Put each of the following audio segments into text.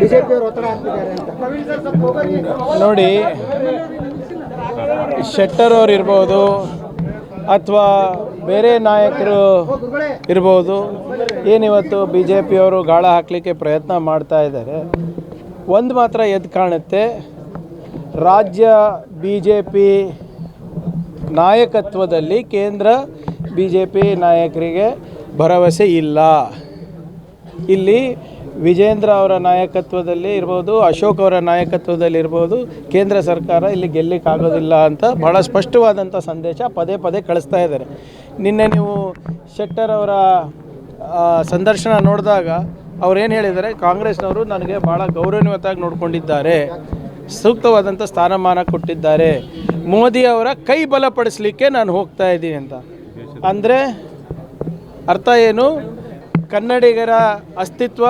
ಬಿಜೆಪಿಯವರು ಒತ್ತಡ ಹಾಕ್ತಿದ್ದಾರೆ ಅಂತ. ನೋಡಿ ಶೆಟ್ಟರ್ ಅವ್ರು ಇರ್ಬೋದು ಅಥವಾ ಬೇರೆ ನಾಯಕರು ಇರ್ಬೋದು. ಏನಿವತ್ತು ಬಿ ಜೆ ಪಿಯವರು ಗಾಳ ಹಾಕಲಿಕ್ಕೆ ಪ್ರಯತ್ನ ಮಾಡ್ತಾ ಇದ್ದಾರೆ. ಒಂದು ಮಾತ್ರ ಎದ್ದು ಕಾಣುತ್ತೆ. ರಾಜ್ಯ ಬಿ ಜೆ ಪಿ ನಾಯಕತ್ವದಲ್ಲಿ ಕೇಂದ್ರ ಬಿ ಜೆ ಪಿ ನಾಯಕರಿಗೆ ಭರವಸೆ ಇಲ್ಲ. ಇಲ್ಲಿ ವಿಜೇಂದ್ರ ಅವರ ನಾಯಕತ್ವದಲ್ಲಿ ಇರ್ಬೋದು, ಅಶೋಕ್ ಅವರ ನಾಯಕತ್ವದಲ್ಲಿ ಇರ್ಬೋದು, ಕೇಂದ್ರ ಸರ್ಕಾರ ಇಲ್ಲಿ ಗೆಲ್ಲಿಕ್ಕಾಗೋದಿಲ್ಲ ಅಂತ ಭಾಳ ಸ್ಪಷ್ಟವಾದಂಥ ಸಂದೇಶ ಪದೇ ಪದೇ ಕಳಿಸ್ತಾ ಇದ್ದಾರೆ. ನಿನ್ನೆ ನೀವು ಶೆಟ್ಟರ್ ಅವರ ಸಂದರ್ಶನ ನೋಡಿದಾಗ ಅವ್ರೇನು ಹೇಳಿದ್ದಾರೆ? ಕಾಂಗ್ರೆಸ್ನವರು ನನಗೆ ಭಾಳ ಗೌರವಾನ್ವಿತವಾಗಿ ನೋಡಿಕೊಂಡಿದ್ದಾರೆ, ಸೂಕ್ತವಾದಂಥ ಸ್ಥಾನಮಾನ ಕೊಟ್ಟಿದ್ದಾರೆ, ಮೋದಿ ಅವರ ಕೈ ಬಲಪಡಿಸಲಿಕ್ಕೆ ನಾನು ಹೋಗ್ತಾ ಇದ್ದೀನಿ ಅಂತ. ಅಂದರೆ ಅರ್ಥ ಏನು? ಕನ್ನಡಿಗರ ಅಸ್ತಿತ್ವ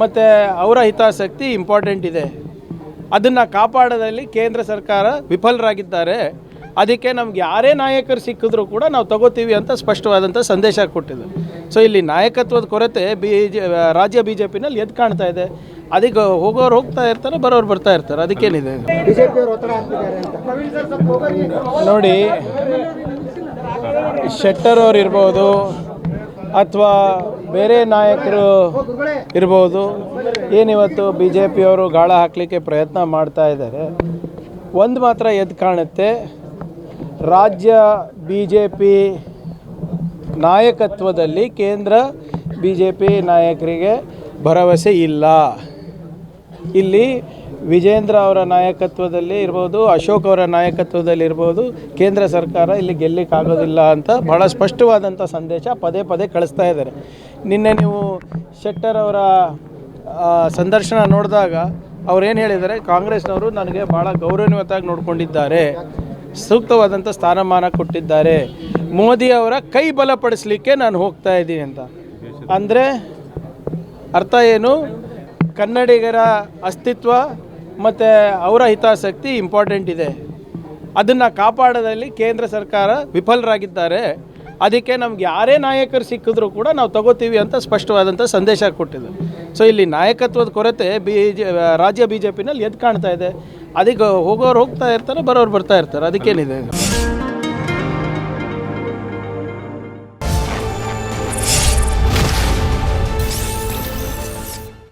ಮತ್ತು ಅವರ ಹಿತಾಸಕ್ತಿ ಇಂಪಾರ್ಟೆಂಟ್ ಇದೆ. ಅದನ್ನು ಕಾಪಾಡೋದಲ್ಲಿ ಕೇಂದ್ರ ಸರ್ಕಾರ ವಿಫಲರಾಗಿದ್ದಾರೆ. ಅದಕ್ಕೆ ನಮ್ಗೆ ಯಾರೇ ನಾಯಕರು ಸಿಕ್ಕಿದ್ರು ಕೂಡ ನಾವು ತಗೋತೀವಿ ಅಂತ ಸ್ಪಷ್ಟವಾದಂಥ ಸಂದೇಶ ಕೊಟ್ಟಿದ್ದು ಸೊ ಇಲ್ಲಿ ನಾಯಕತ್ವದ ಕೊರತೆ ಬಿ ಜೆ ರಾಜ್ಯ ಬಿ ಜೆ ಪಿನಲ್ಲಿ ಎದ್ದು ಕಾಣ್ತಾ ಇದೆ. ಅದಕ್ಕೆ ಹೋಗೋರು ಹೋಗ್ತಾ ಇರ್ತಾರೆ ಬರೋರು ಬರ್ತಾ ಇರ್ತಾರೆ. ಅದಕ್ಕೇನಿದೆ? ನೋಡಿ ಶೆಟ್ಟರ್ ಅವ್ರು ಇರ್ಬೋದು ಅಥವಾ ಬೇರೆ ನಾಯಕರು ಇರ್ಬೋದು. ಏನಿವತ್ತು ಬಿ ಜೆ ಪಿಯವರು ಗಾಳ ಹಾಕಲಿಕ್ಕೆ ಪ್ರಯತ್ನ ಮಾಡ್ತಾ ಇದ್ದಾರೆ. ಒಂದು ಮಾತ್ರ ಎದ್ದು ಕಾಣುತ್ತೆ. ರಾಜ್ಯ ಬಿ ಜೆ ಪಿ ನಾಯಕತ್ವದಲ್ಲಿ ಕೇಂದ್ರ ಬಿ ಜೆ ಪಿ ನಾಯಕರಿಗೆ ಭರವಸೆ ಇಲ್ಲ. ಇಲ್ಲಿ ವಿಜೇಂದ್ರ ಅವರ ನಾಯಕತ್ವದಲ್ಲಿ ಇರ್ಬೋದು, ಅಶೋಕ್ ಅವರ ನಾಯಕತ್ವದಲ್ಲಿ ಇರ್ಬೋದು, ಕೇಂದ್ರ ಸರ್ಕಾರ ಇಲ್ಲಿ ಗೆಲ್ಲಿಕ್ಕಾಗೋದಿಲ್ಲ ಅಂತ ಭಾಳ ಸ್ಪಷ್ಟವಾದಂಥ ಸಂದೇಶ ಪದೇ ಪದೇ ಕಳಿಸ್ತಾ ಇದ್ದಾರೆ. ನಿನ್ನೆ ನೀವು ಶೆಟ್ಟರ್ ಅವರ ಸಂದರ್ಶನ ನೋಡಿದಾಗ ಅವ್ರೇನು ಹೇಳಿದ್ದಾರೆ, ಕಾಂಗ್ರೆಸ್ನವರು ನನಗೆ ಭಾಳ ಗೌರವಾನ್ವಿತವಾಗಿ ನೋಡಿಕೊಂಡಿದ್ದಾರೆ ಸೂಕ್ತವಾದಂಥ ಸ್ಥಾನಮಾನ ಕೊಟ್ಟಿದ್ದಾರೆ, ಮೋದಿ ಅವರ ಕೈ ಬಲಪಡಿಸಲಿಕ್ಕೆ ನಾನು ಹೋಗ್ತಾ ಇದ್ದೀನಿ ಅಂತ. ಅಂದರೆ ಅರ್ಥ ಏನು? ಕನ್ನಡಿಗರ ಅಸ್ತಿತ್ವ ಮತ್ತು ಅವರ ಹಿತಾಸಕ್ತಿ ಇಂಪಾರ್ಟೆಂಟ್ ಇದೆ. ಅದನ್ನು ಕಾಪಾಡೋದಲ್ಲಿ ಕೇಂದ್ರ ಸರ್ಕಾರ ವಿಫಲರಾಗಿದ್ದಾರೆ. ಅದಕ್ಕೆ ನಮ್ಗೆ ಯಾರೇ ನಾಯಕರು ಸಿಕ್ಕಿದ್ರೂ ಕೂಡ ನಾವು ತಗೋತೀವಿ ಅಂತ ಸ್ಪಷ್ಟವಾದಂಥ ಸಂದೇಶ ಕೊಟ್ಟಿದೆ. ಸೊ ಇಲ್ಲಿ ನಾಯಕತ್ವದ ಕೊರತೆ ಬಿ ಜೆ ರಾಜ್ಯ ಬಿ ಜೆ ಪಿನಲ್ಲಿ ಎದ್ದು ಕಾಣ್ತಾ ಇದೆ. ಅದಕ್ಕೆ ಹೋಗೋರು ಹೋಗ್ತಾ ಇರ್ತಾರೆ, ಬರೋರು ಬರ್ತಾ ಇರ್ತಾರೆ. ಅದಕ್ಕೇನಿದೆ?